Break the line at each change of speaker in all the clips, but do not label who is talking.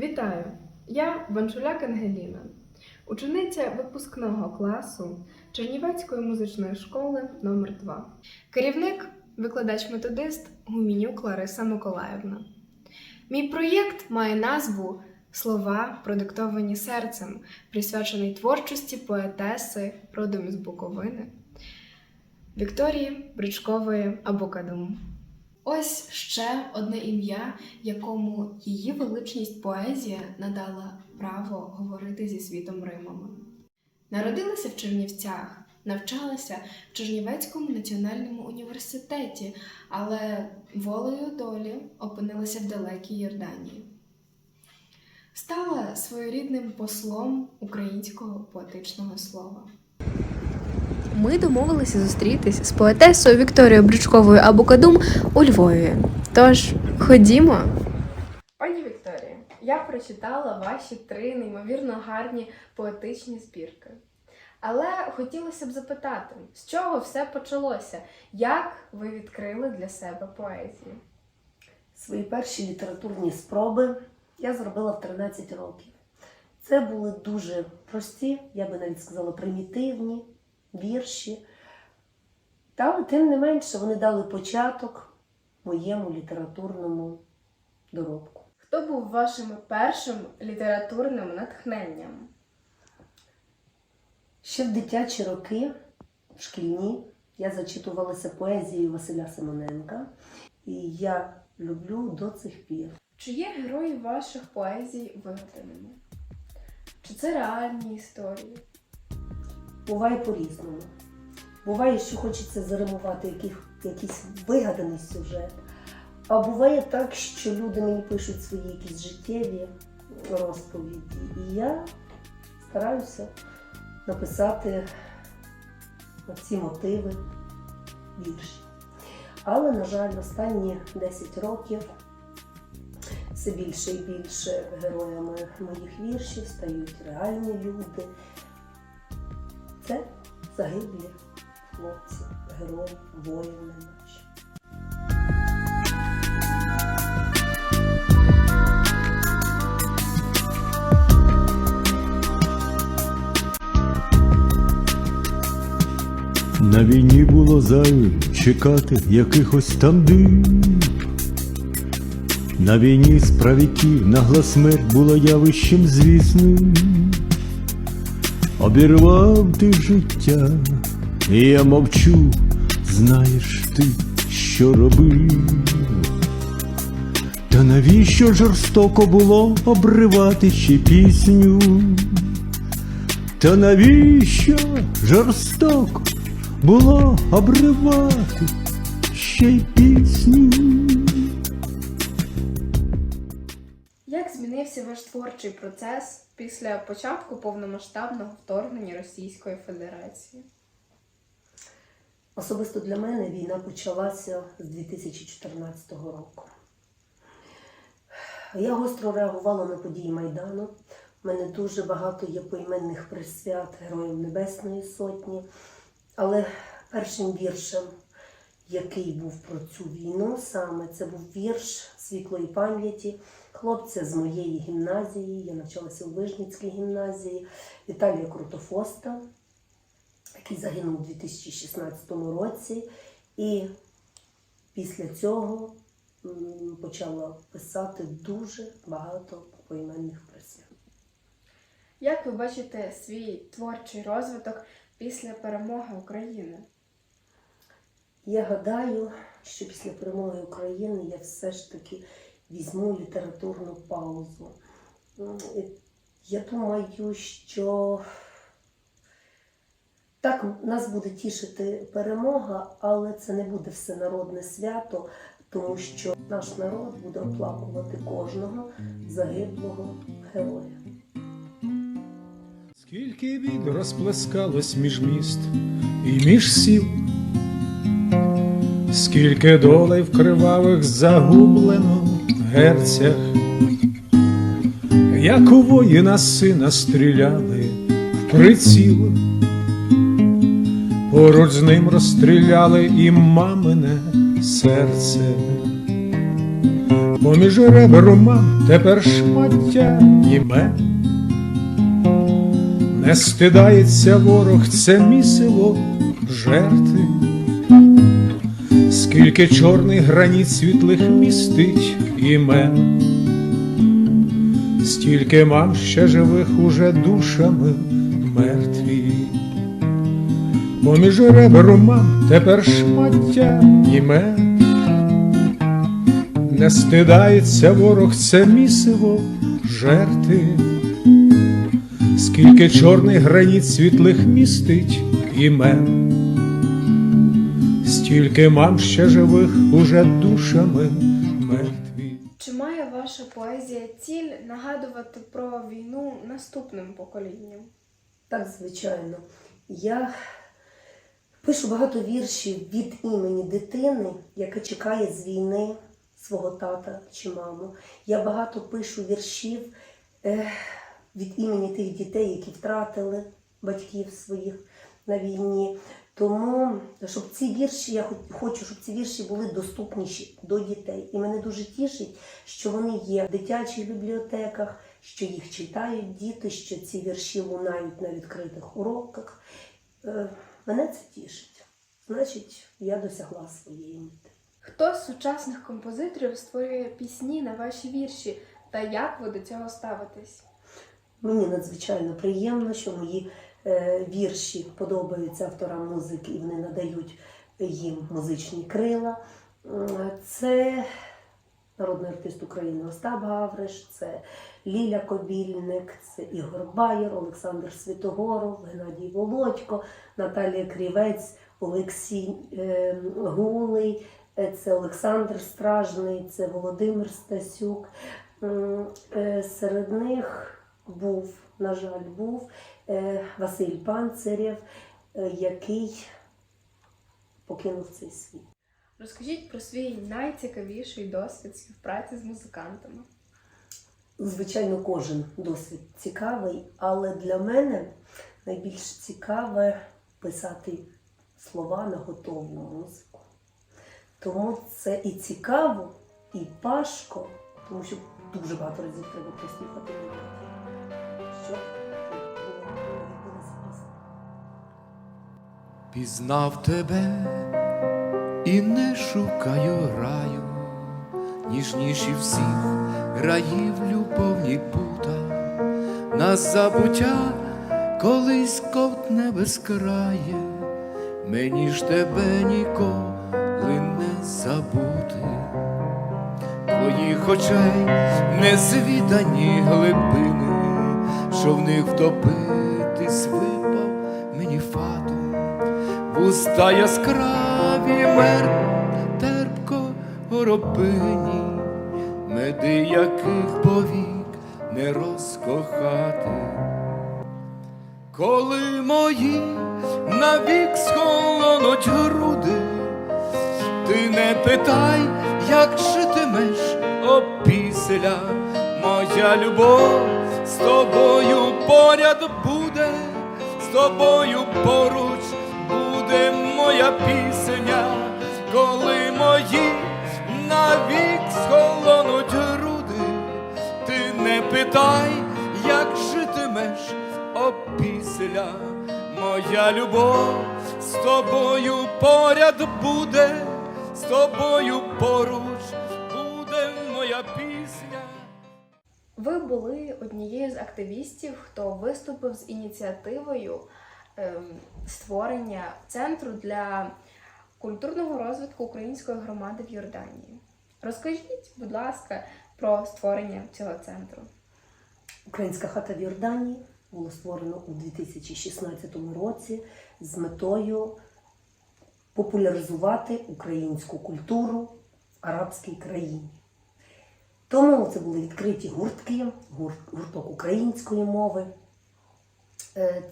Вітаю! Я Банчуляк Ангеліна, учениця випускного класу Чернівецької музичної школи номер 2 Керівник, викладач-методист Гумінюк Лариса Миколаївна. Мій проєкт має назву Слова, продиктовані серцем, присвячений творчості поетеси родом із Буковини Вікторії Бричкової Абокадум. Ось ще одне ім'я, якому її величність поезія надала право говорити зі світом Римами. Народилася в Чернівцях, навчалася в Чернівецькому національному університеті, але волею долі опинилася в далекій Йорданії. Стала своєрідним послом українського поетичного слова. Ми домовилися зустрітись з поетесою Вікторією Брючковою Абукадум у Львові. Тож ходімо. Пані Вікторія, я прочитала ваші три неймовірно гарні поетичні збірки. Але хотілося б запитати, з чого все почалося? Як ви відкрили для себе поезію?
Свої перші літературні спроби я зробила в 13 років. Це були дуже прості, я би навіть сказала, примітивні вірші. Та тим не менше вони дали початок моєму літературному доробку.
Хто був вашим першим літературним натхненням?
Ще в дитячі роки, в шкільні, я зачитувалася поезією Василя Симоненка, і я люблю до цих пір.
Чи є герої ваших поезій вигаданими? Чи це реальні історії?
Буває по-різному. Буває, що хочеться заримувати яких, якийсь вигаданий сюжет. А буває так, що люди мені пишуть свої якісь життєві розповіді. І я стараюся написати ці мотиви вірші. Але, на жаль, останні 10 років все більше і більше героями моїх віршів стають реальні люди. Це загиблі хлопці, герої, воїни наші.
На війні було зайвим чекати якихось там див. На війні з правіків нагла смерть була явищем звісним. Обірвав ти життя, і я мовчу, знаєш ти, що робив. Та навіщо жорстоко було обривати ще пісню? Та навіщо жорстоко було обривати ще й пісню?
Змінився ваш творчий процес після початку повномасштабного вторгнення Російської Федерації?
Особисто для мене війна почалася з 2014 року. Я гостро реагувала на події Майдану. У мене дуже багато є поіменних присвят Героям Небесної Сотні. Але першим віршем, який був про цю війну, саме це був вірш світлої пам'яті хлопця з моєї гімназії. Я навчалася у Вижницькій гімназії Віталія Крутофоста, який загинув у 2016 році. І після цього почала писати дуже багато поіменних присвят.
Як ви бачите свій творчий розвиток після перемоги України?
Я гадаю, що після перемоги України я все ж таки візьму літературну паузу. Я думаю, що так нас буде тішити перемога, але це не буде всенародне свято, тому що наш народ буде оплакувати кожного загиблого героя.
Скільки бід розплескалось між міст і між сіл, скільки долей в кривавих загублено герцях, як у воїна сина стріляли в приціл, поруч з ним розстріляли і мамине серце. поміж ребер тепер шмаття імен. Не стидається ворог, це місиво жерти, скільки чорний граніт світлих містить імен, стільки мам ще живих уже душами мертві. Поміж ребер мам тепер шмаття імен. Не стидається ворог, це місиво жерти, скільки чорний граніт світлих містить імен, стільки мам ще живих уже душами мертві.
Чи має ваша поезія ціль нагадувати про війну наступним поколінням?
Так, звичайно. Я пишу багато віршів від імені дитини, яка чекає з війни свого тата чи маму. Я багато пишу віршів е, від імені тих дітей, які втратили батьків своїх на війні. Тому, щоб ці вірші, я хочу, щоб ці вірші були доступніші до дітей. І мене дуже тішить, що вони є в дитячих бібліотеках, що їх читають діти, що ці вірші лунають на відкритих уроках. Е, Мене це тішить. Значить, я досягла своєї мети.
Хто з сучасних композиторів створює пісні на ваші вірші та як ви до цього ставитесь?
Мені надзвичайно приємно, що мої вірші подобаються авторам музики і вони надають їм музичні крила. Це народний артист України Остап Гавриш, це Ліля Кобільник, це Ігор Байер, Олександр Світогоров, Геннадій Володько, Наталія Крівець, Олексій е, Гулий, е, це Олександр Стражний, це Володимир Стасюк. Е, Серед них був, на жаль, був е, Василь Панцирєв, е, який покинув цей світ.
Розкажіть про свій найцікавіший досвід співпраці з музикантами.
Звичайно, кожен досвід цікавий, але для мене найбільш цікаве писати слова на готову музику. Тому це і цікаво, і важко, тому що дуже багато разів треба прослухати мелодію,
Пізнав тебе і не шукаю раю, ніжніші всіх раїв любовні пута, нас забуття колись ковтне безкрає, мені ж тебе ніколи не забути. Твоїх очей незвідані глибини, що в них втопитись вуста яскраві мер терпко горобині, меди яких повік не розкохати. Коли мої навік схолонуть груди, ти не питай, як житимеш опісля, моя любов з тобою поряд буде, з тобою поруч моя пісня, коли мої навік схолонуть груди, ти не питай, як житимеш опісля, моя любов з тобою поряд буде, з тобою поруч буде моя пісня.
Ви були однією з активістів, хто виступив з ініціативою ем, створення центру для культурного розвитку української громади в Йорданії. Розкажіть, будь ласка, про створення цього центру.
Українська хата в Йорданії було створено у 2016 році з метою популяризувати українську культуру в арабській країні. Тому це були відкриті гуртки, гур- гурток української мови,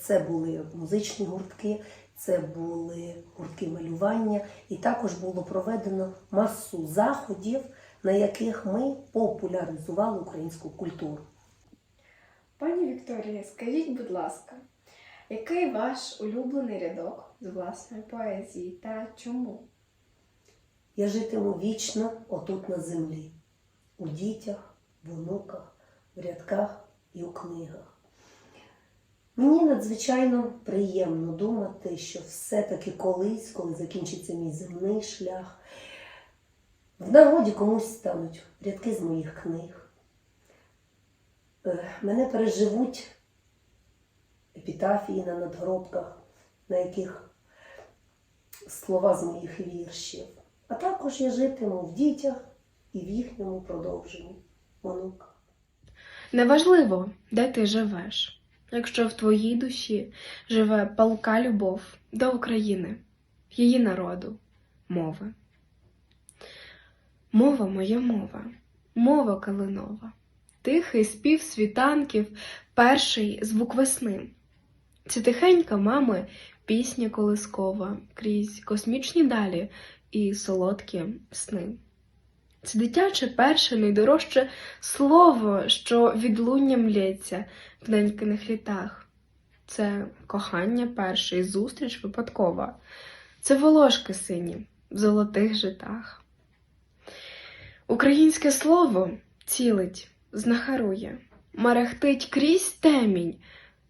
це були музичні гуртки, це були гуртки малювання, і також було проведено масу заходів, на яких ми популяризували українську культуру.
Пані Вікторія, скажіть, будь ласка, який ваш улюблений рядок з власної поезії та чому?
Я житиму вічно отут на землі. у дітях, в онуках, в рядках і у книгах. Мені надзвичайно приємно думати, що все-таки колись, коли закінчиться мій земний шлях, в нагоді комусь стануть рядки з моїх книг. Е, Мене переживуть епітафії на надгробках, на яких слова з моїх віршів. А також я житиму в дітях і в їхньому продовженні, онуках.
Неважливо, де ти живеш, якщо в твоїй душі живе палка любов до України, її народу, мови. Мова моя мова, мова калинова, тихий спів світанків, перший звук весни. Це тихенька мами пісня колискова крізь космічні далі і солодкі сни. Це дитяче перше найдорожче слово, що відлунням лється в ненькиних літах. Це кохання перше і зустріч випадкова. Це волошки сині в золотих житах. Українське слово цілить, знахарує, мерехтить крізь темінь,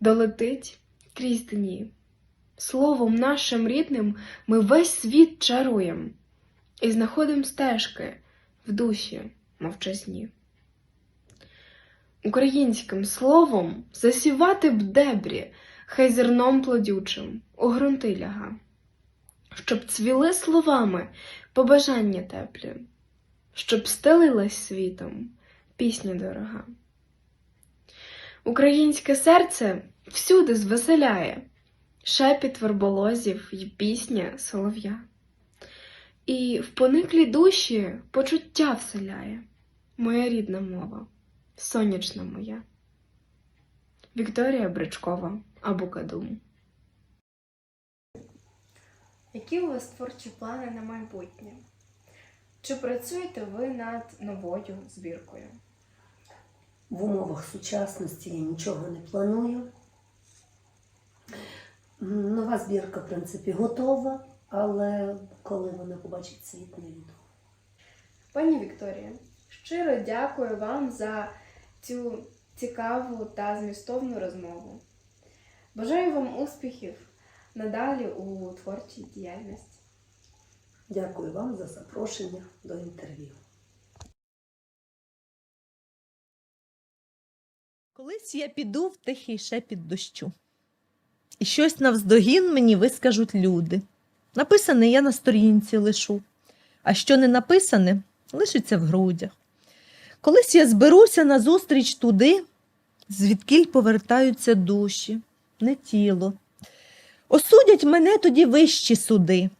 долетить крізь дні. Словом нашим рідним ми весь світ чаруєм і знаходим стежки в душі мовчазні. Українським словом засівати б дебрі, хай зерном плодючим у ґрунти ляга, щоб цвіли словами побажання теплі, щоб стелилась світом пісня дорога. Українське серце всюди звеселяє, шепіт верболозів й пісня солов'я. І в пониклі душі почуття вселяє моя рідна мова, сонячна моя. Вікторія Бричкова Абукадум. Які у вас творчі плани на майбутнє? Чи працюєте ви над новою збіркою?
В умовах сучасності я нічого не планую. Нова збірка, в принципі, готова, але коли вона побачить світ, невідомо.
Пані Вікторія, щиро дякую вам за цю цікаву та змістовну розмову. Бажаю вам успіхів надалі у творчій діяльності.
Дякую вам за запрошення до інтерв'ю.
Колись я піду в тихий шепіт дощу. І щось навздогін мені вискажуть люди. Написане я на сторінці лишу, а що не написане, лишиться в грудях. Колись я зберуся назустріч туди, звідкіль повертаються душі, не тіло. Осудять мене тоді вищі суди.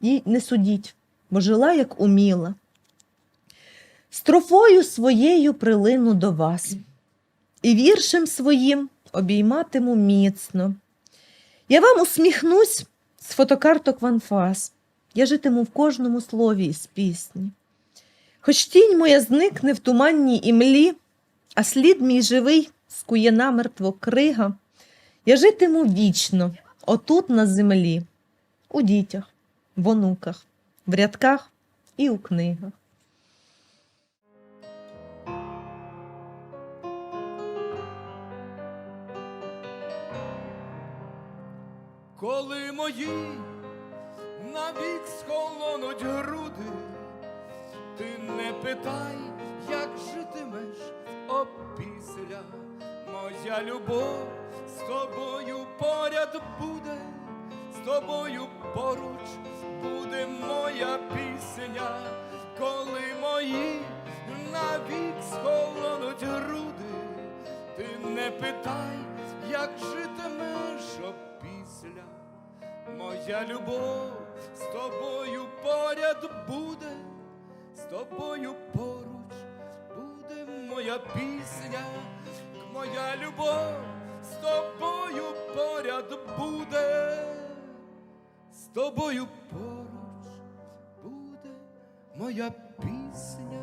І не судіть, бо жила, як уміла. Строфою своєю прилину до вас і віршем своїм обійматиму міцно. Я вам усміхнусь з фотокарток в анфас. Я житиму в кожному слові із пісні. Хоч тінь моя зникне в туманній імлі, а слід мій живий скує намертво крига, я житиму вічно, отут на землі, у дітях, в онуках, в рядках і у книгах.
Коли мої навік схолонуть груди, ти не питай, як житимеш опісля. Моя любов з тобою поряд буде, з тобою поруч буде моя пісня, коли мої навік схолонуть груди, ти не питай, як житимеш опісля. Моя любов з тобою поряд буде, з тобою поруч буде моя пісня, моя любов з тобою поряд буде, з тобою поруч буде моя пісня.